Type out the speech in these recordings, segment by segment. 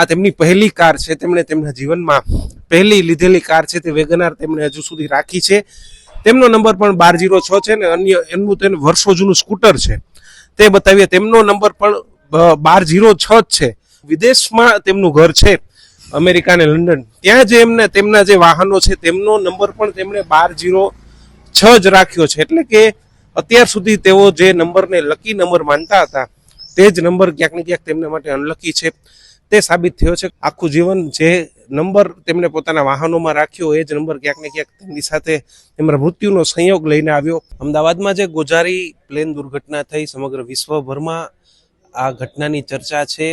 આ તેમની પહેલી કાર છે. તેમણે તેમના જીવનમાં પહેલી લીધેલી કાર છે. તે વેગનાર તેમણે હજુ સુધી રાખી છે. તેમનો નંબર પણ બાર જીરો છ છે ને અન્ય એમનું તેને વર્ષો જૂનું સ્કૂટર છે. તે બતાવીએ તેમનો નંબર પણ બાર જીરો છ જ છે. વિદેશમાં તેમનું ઘર છે. અમેરિકા અને લંડન. ત્યાં જે એમને તેમના જે વાહનો છે, તેમનો નંબર પણ તેમણે બાર જીરો છ જ રાખ્યો છે. એટલે કે અત્યાર સુધી તેઓ જે નંબરને લકી નંબર માનતા હતા, તે જ નંબર ક્યાંક ને ક્યાંક તેમના માટે અનલકી છે. તે સાબિત થયો છે. આખું જીવન જે નંબર તેમણે પોતાના વાહનોમાં રાખ્યો એ જ નંબર ક્યાંક ને ક્યાંક તેમની સાથે તેમના મૃત્યુનો સંયોગ લઈને આવ્યો. અમદાવાદમાં જે ગોજારી પ્લેન દુર્ઘટના થઈ સમગ્ર વિશ્વભરમાં આ ઘટનાની ચર્ચા છે.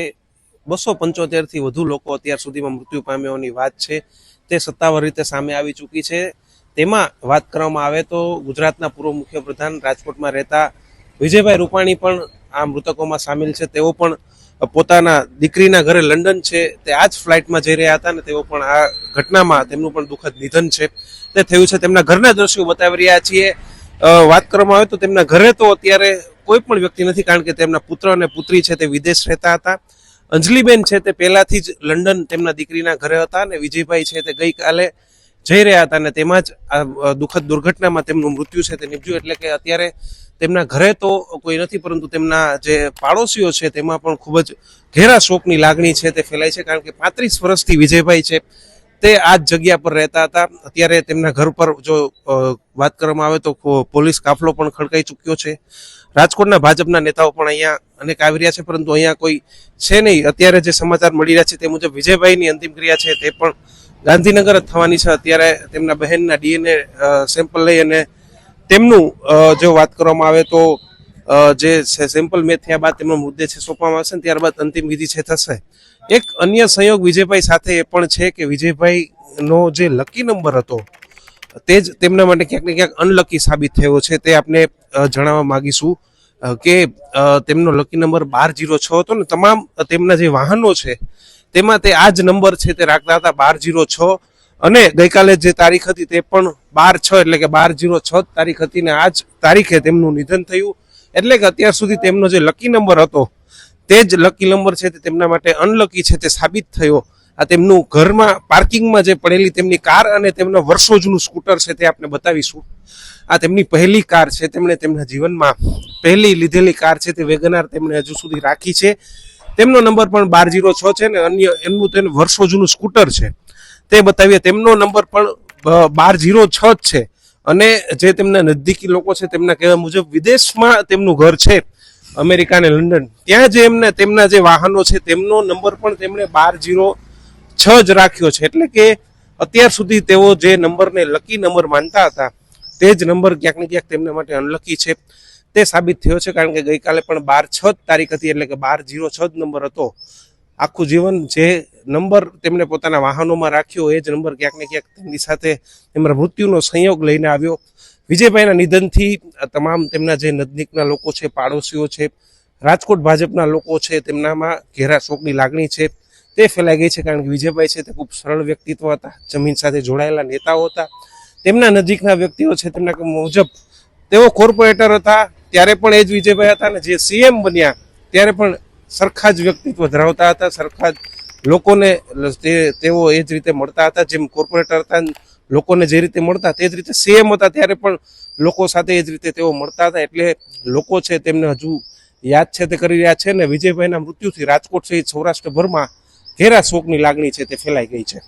બસો પંચોતેરથી વધુ લોકો અત્યાર સુધીમાં મૃત્યુ પામ્યાઓની વાત છે. તે સત્તાવાર રીતે સામે આવી ચૂકી છે. તેમાં વાત કરવામાં આવે તો ગુજરાતના પૂર્વ મુખ્યપ્રધાન રાજકોટમાં રહેતા વિજયભાઈ રૂપાણી પણ આ મૃતકોમાં સામેલ છે. તેઓ પણ પોતાના દીકરીના ઘરે લંડન છે, તે આ જ ફ્લાઇટમાં જઈ રહ્યા હતા ને તેઓ પણ આ ઘટનામાં તેમનું પણ દુઃખદ નિધન છે. તે થયું છે તેમના ઘરના દ્રશ્યો બતાવી રહ્યા છીએ. વાત કરવામાં આવે તો તેમના ઘરે તો અત્યારે કોઈ પણ વ્યક્તિ નથી કારણ કે તેમના પુત્ર અને પુત્રી છે તે વિદેશ રહેતા હતા. અંજલીબેન છે તે પહેલાથી જ લંડન તેમના દીકરીના ઘરે હતા અને વિજયભાઈ છે તે ગઈકાલે જઈ રહ્યા હતા અને તેમાં જ આ દુઃખદ દુર્ઘટનામાં તેમનું મૃત્યુ છે, તે નીપજ્યું. એટલે કે અત્યારે તેમના ઘરે તો કોઈ નથી, પરંતુ તેમના જે પાડોશીઓ છે, તેમાં પણ ખૂબ જ ઘેરા શોકની લાગણી છે, તે ફેલાય છે, કારણ કે પાંત્રીસ વર્ષથી વિજયભાઈ છે. તે આ જ જગ્યા પર રહેતા હતા. અત્યારે તેમના ઘર પર જો વાત કરવામાં આવે તો પોલીસ કાફલો પણ ખડકાઈ ચૂક્યો છે. રાજકોટના ભાજપના નેતાઓ પણ અહીંયા અનેક આવી રહ્યા છે, પરંતુ અહીંયા કોઈ છે નહીં. અત્યારે જે સમાચાર મળી રહ્યા છે, તે મુજબ વિજયભાઈની અંતિમ ક્રિયા છે, તે પણ ગાંધીનગર જ થવાની છે. અત્યારે તેમના બહેનના ડીએનએ સેમ્પલ લઈ અને તેમનું જો વાત કરવામાં આવે તો જે સેમ્પલ મેચ થયા બાદ તેમનો મુદ્દે છે સોંપવામાં આવશે ત્યારબાદ અંતિમ વિધિ છે થશે. એક અન્ય સંયોગ વિજયભાઈ સાથે એ પણ છે કે વિજયભાઈનો જે લકી નંબર હતો, તે જ તેમના માટે ક્યાંક ને ક્યાંક અનલકી સાબિત થયો છે. તે આપણે જણાવવા માગીશું કે તેમનો લકી નંબર બાર જીરો છ હતો ને, તમામ તેમના જે વાહનો છે તેમાં તે આ જ નંબર છે તે રાખતા હતા બાર જીરો છ. અને ગઈકાલે જે તારીખ હતી તે પણ બાર છ, એટલે કે બાર જીરો છ તારીખ હતી ને આ જ તારીખે તેમનું નિધન થયું. એટલે કે અત્યાર સુધી તેમનો જે લકી નંબર હતો, તે જ લકી નંબર છે તે તેમના માટે અનલકી છે તે સાબિત થયો. આ તેમનું ઘરમાં પાર્કિંગમાં જે પડેલી તેમની કાર અને તેમનો વર્ષો જૂનું સ્કૂટર છે તે આપણે બતાવીશું. આ તેમની પહેલી કાર છે તેમણે તેમના જીવનમાં પહેલી લીધેલી કાર છે તે વેગનાર તેમણે હજુ સુધી રાખી છે. તેમનો નંબર પણ બાર જીરો છ છે ને અન્ય એમનું તેને વર્ષો જૂનું સ્કૂટર છે. તે બતાવીએ, તેમનો નંબર પણ બાર જીરો છ જ છે. અને જે તેમના નજદીકી લોકો છે, તેમના કહેવા મુજબ વિદેશમાં તેમનું ઘર છે, અમેરિકા અને લંડન. ત્યાં જે એમને, તેમના જે વાહનો છે, તેમનો નંબર પણ તેમણે બાર જીરો છ જ રાખ્યો છે. એટલે કે અત્યાર સુધી તેઓ જે નંબરને લકી નંબર માનતા હતા, તે જ નંબર ક્યાંક ને ક્યાંક તેમના માટે અનલકી છે. તે સાબિત થયો છે કારણ કે ગઈકાલે પણ બાર છ તારીખ હતી એટલે કે બાર જીરો છ નંબર હતો. આખું જીવન જે નંબર તેમણે પોતાના વાહનોમાં રાખ્યો એ જ નંબર ક્યાંક ને ક્યાંક તેમની સાથે તેમના મૃત્યુનો સંયોગ લઈને આવ્યો. વિજયભાઈના નિધનથી તમામ તેમના જે નજદીકના લોકો છે, પાડોશીઓ છે, રાજકોટ ભાજપના લોકો છે, તેમનામાં ઘેરા શોકની લાગણી છે. તે ફેલાઈ ગઈ છે કારણ કે વિજયભાઈ છે તે ખૂબ સરળ વ્યક્તિત્વ હતા, જમીન સાથે જોડાયેલા નેતાઓ હતા. તેમના નજીકના વ્યક્તિઓ છે તેમના મુજબ તેઓ કોર્પોરેટર હતા ત્યારે પણ એ જ વિજયભાઈ હતા ને જે સીએમ બન્યા, ત્યારે પણ સરખા જ વ્યક્તિત્વ ધરાવતા હતા, સરખા જ લોકોને તેઓ એ જ રીતે મળતા હતા, જેમ કોર્પોરેટર હતા, લોકોને જે રીતે મળતા તે જ રીતે સીએમ હતા, ત્યારે પણ લોકો સાથે એ જ રીતે તેઓ મળતા હતા, એટલે લોકો છે તેમને હજુ યાદ છે તે કરી રહ્યા છે ને વિજયભાઈના મૃત્યુથી રાજકોટ સહિત સૌરાષ્ટ્રભરમાં ઘેરા શોકની લાગણી છે તે ફેલાઈ ગઈ છે.